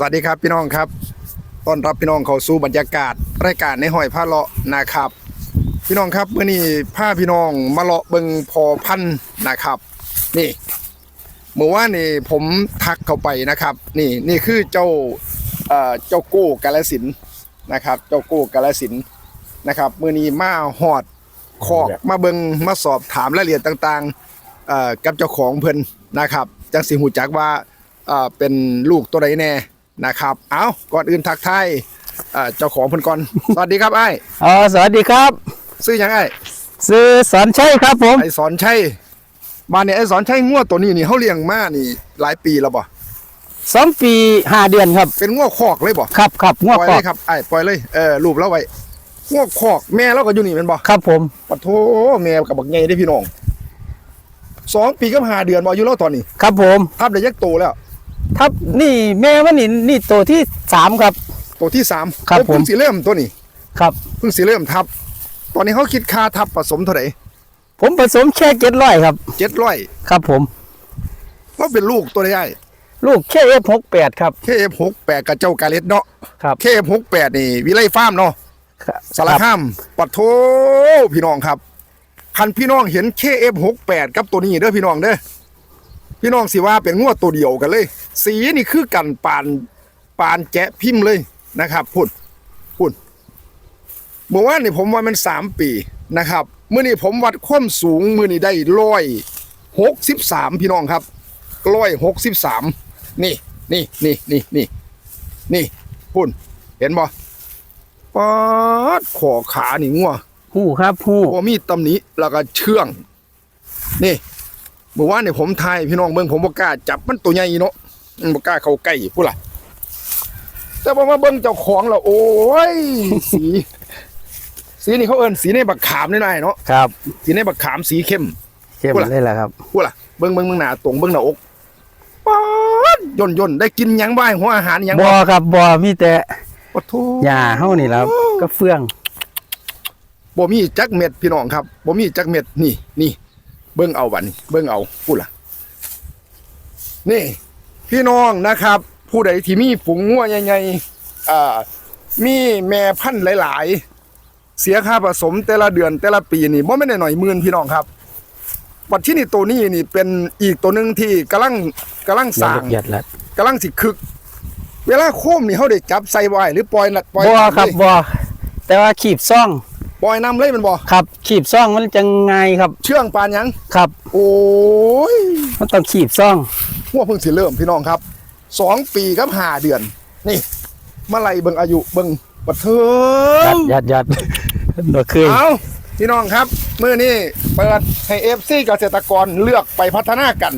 สวัสดีครับพี่น้องครับต้อนรับพี่น้องเข้าสู่บรรยากาศรายการในห้อยผ้าเลาะนะครับ พี่น้องครับเมื่อนี้ผ้าพี่น้องมาเลาะเบิงพอพันธุ์นะครับนี่เมื่อว่านนี่ผมทักเข้าไปนะครับ นี่นี่คือเจ้าเอ่อเจ้าโก้กาลสินธุ์นะครับ เจ้าโก้กาลสินธุ์นะครับเมื่อนี้มาหอดคอกมาเบิงมาสอบถามรายละเอียดต่างๆเอ่อกับเจ้าของเพิ่นนะครับ จังสิหูจักว่าเอ่อเป็นลูกตัวใดแน่ นะครับ เอาก่อนอื่นทักทายเอ่อเจ้าของเพิ่นก่อน สวัสดีครับไอ้ายอ๋อสวัสดีครับ ซื้อหยังไอ้ายซื้อสอนชัยครับผมไอ้สอนชัยบ้านเนี่ยไอ้สอนชัยงัวตัวนี้นี่เขาเลี้ยงมานี่ หลายปีแล้วบ่สองปีห้าเดือนครับ เป็นงัวคอกเลยบ่ครับครับงวปกล่อยปเลอกยครับไอ้ายปล่อยเลยเออรูปแล้วไว้งัวคอกแม่เราก็อยู่นี่แม่นบ่ครับ ผมปะโถแม่กับบักใหญ่เด้อพี่น้องสองปีกับห้าเดือนบ่อายุเราตอนนี้ ครับผมทับได้ยักโตแล้ว ครับนี่แม่มันนี่นี่ตัวที่สามครับ ตัวที่สามครับเอ้ยเพิ่งผมสิเริ่มตัวนี้ครับ เพิ่งสิเริ่มทับ ตอนนี้เขาคิดค่าทับผสมเท่าไหร่ผมผสมแค่เจ็ดร้อยครับ เจ็ดร้อยครับผมเราเป็นลูกตัวใดลูกแค่เอฟหกแปดครับเคเอฟหกแปดกับเจ้ากาเลสเนาะครับเคเอฟหกแปดนี่วิไลฟาร์มเนาะสารคามปัดโทพี่น้องครับคันพี่น้องเห็นเคเอฟหกแปดกับตัวนี้เด้อพี่น้องเด้อ พี่น้องสิว่าเป็นงวดตัวเดียวกันเลย สีนี่คือกันปานปานแจะพิมพ์เลยนะครับพุ่นพุ่นเมื่อวานนี่ผมว่ามันสามปีนะครับเมื่อนี้ผมวัดความสูงมื่อนี้ได้ร้อยหกสิบสามพี่น้องครับร้อยหกสิบสามนี่นี่นี่นี่นี่นี่พุ่นเห็นบ่ปาดขอขานี่งัวหู้ครับหู้บ่มีตำหนิแล้วก็เชื่อง นี่ เมื่อวานนี่ผมทายพี่น้องเบิ่งผมบ่กล้าจับมันตัวใหญ่เนาะอืมบ่กล้าเข้าใกล้พุ่นล่ะแต่พอมาเบิ่งเจ้าของแล้วโอ้ยสี สีนี่เขาเอิ้นสีในบักขามนี่นายเนาะครับ สีในบักขามสีเข้ม เข้มพูดล่ะ เลยแหละครับพูดล่ะเบิ่งเบิ่งเบิ่งหน้าตรงเบิ่งหน้าอกป๊าดย่นย่นได้กินหยังบ้างหัวอาหารหยังบ่บ่ครับบ่มีแต่ปะโทูหญ้าเฮานี่แหละครับก็เฟื่อง บ่มีจักเม็ดพี่น้องครับบ่มีจักเม็ดนี่นี่ เบิ่งเอาบัดนี้ เบิ่งเอาพูดล่ะ นี่ พี่น้องนะครับ ผู้ใดที่มีฝูงงัวใหญ่ๆอ่ามีแม่พันธุ์หลาย ๆ เสียค่าผสมแต่ละเดือนแต่ละปีนี่บ่แม่นหน่อยๆหมื่นพี่น้องครับบัดที่นี่ตัวนี้นี่เป็นอีกตัวหนึงที่กำลังกำลังสร้างละเอียดละกำลังสิคึก เวลาโคมนี่เขาได้จับใส่ไว้หรือปล่อยละปล่อยบ่น้ำครับเลยบ่แต่ว่าขีบซ่อง ปล่อยน้ำเลยแมันบ่ครับขีบซ่องมันจะง่ายครับ เชื่องปานหยัง ครับ โอ้ยมันต้องขีบซ่องหัวเพิ่งสิเริ่มพี่น้องครับสองปีกับห้าเดือน นี่มาไล่เบิ่งอายุเบิ่งบัดเทิยังดยัดยัดบ่เคยเอาพี่น้องครับมื้อนี้เปิดให้ FC เกษตรกรเลือกไปพัฒนากัน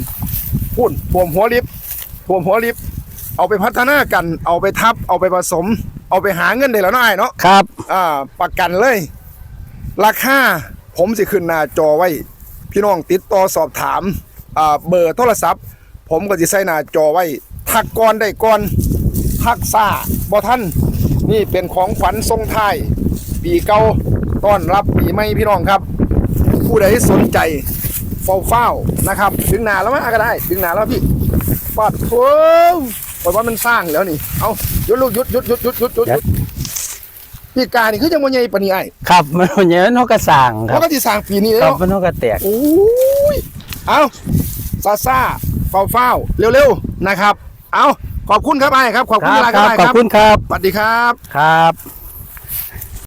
พุ่นท่วมหัวลิฟต์ท่วมหัวลิฟต์เอาไปพัฒนากัน เอาไปทับ เอาไปผสม เอาไปหาเงินได้แล้วเนาะอ้ายเนาะครับ อ่าประกันเลย ราคาผมสิขึ้นหน้าจอไว้ พี่น้องติดต่อสอบถามเบอร์โทรศัพท์ ผมก็สิใส่หน้าจอไว้ ทักก่อนได้ก่อนทักซ่าบ่ท่านนี่เป็นของขวัญทรงไทยปีเก่าต้อนรับปีใหม่พี่น้องครับ ผู้ใดสนใจเฝ้าเฝ้าๆนะครับดึงหนาแล้วมั้ยก็ได้ดึงหนาแล้วพี่ปัดโถปล่อยว่ามันสร้างแล้วนี่ เอาหยุดลูกหยุดหยุดหยุดหยุดหยุดหยุด หยุดพี่กานี่คือจังบ่ใหญ่ปานนี้ไอ้ครับมันเยอะนกกระสางคเขารับก็สิสร้างปีนี้คแล้รับวมันนกกระแตก โอ้ยเอาซาซาเฝ้าเฝ้าเร็วๆนะครับ เอาขอบคุณครับไอ้ครับขอบคุณคเวรัลาบคครัรับบไอ้ขอบครับคุณครับ สวัสดีครับ ครับ